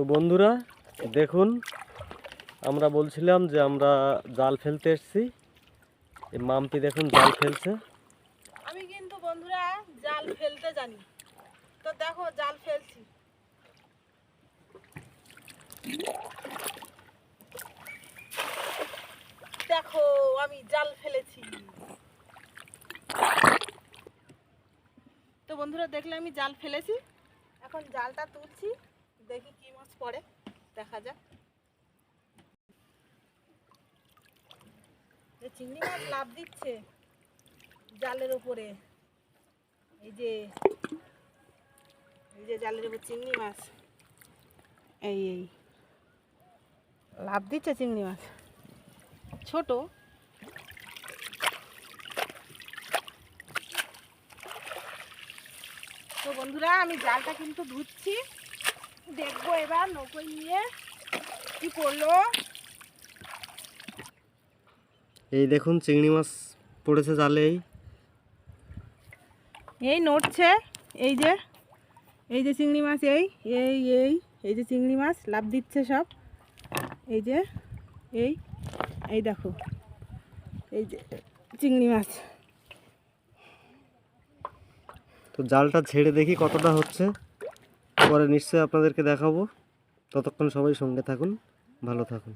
তো বন্ধুরা, দেখুন, আমরা বলছিলাম যে আমরা জাল ফেলতে এসেছি। এই মাম্পি দেখুন জাল ফেলছে। আমি কিন্তু বন্ধুরা জাল ফেলতে জানি। তো দেখো, জাল ফেলছি। দেখো, আমি জাল ফেলেছি। তো বন্ধুরা, দেখলে আমি জাল ফেলেছি। এখন জালটা তুলছি। দেখি কি মাছ পড়ে, দেখা যাক। চিংড়ি মাছ লাভ দিচ্ছে জালের উপরে। এই যে এই যে জালের উপর চিংড়ি মাছ। এই এই। লাভ দিচ্ছে চিংড়ি মাছ। ছোট। তো বন্ধুরা, আমি জালটা কিন্তু ধুচ্ছি। নৌকো নিয়ে কি করল? এই দেখুন চিংড়ি মাছ পড়েছে জালে এই এই নড়ছে এই যে এই যে চিংড়ি মাছ এই এই এই এই যে চিংড়ি মাছ লাভ দিচ্ছে সব। এই যে এই এই দেখো এই যে চিংড়ি মাছ। তো জালটা ছেড়ে দেখি কতটা হচ্ছে পরে নিশ্চয়ই আপনাদেরকে দেখাবো। ততক্ষণ সবাই সঙ্গে থাকুন ভালো থাকুন।